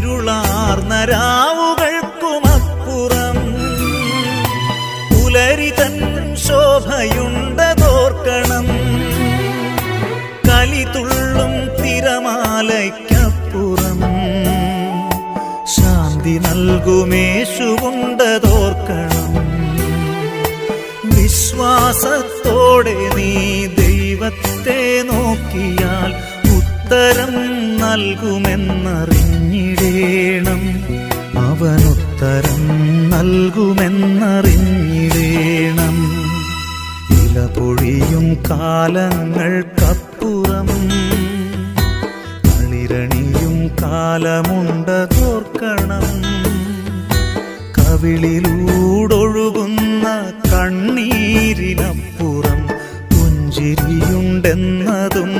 ഇരുളാർന്ന രാവുകൾക്കുമപ്പുറം പുലരി തൻ ശോഭയുണ്ടതോർക്കണം. കലിതുള്ളും തിരമാലയ്ക്കപ്പുറം. ശാന്തി നൽകുമേശുണ്ടതോർക്കണം വിശ്വാസത്തോടെ നീ ദൈവത്തെ നോക്കിയാൽ ഉത്തരം നൽകുമെന്നറിഞ്ഞിടേണം. അവനുത്തരം നൽകുമെന്നറിഞ്ഞിടേണം. ഇല പൊഴിയും കാലങ്ങൾക്കപ്പുറം കളിരണിയും കാലമുണ്ട് തോർക്കണം. കവിളിലൂടൊഴുകുന്ന കണ്ണീരിനപ്പുറം പുഞ്ചിരിയുണ്ടെന്നതും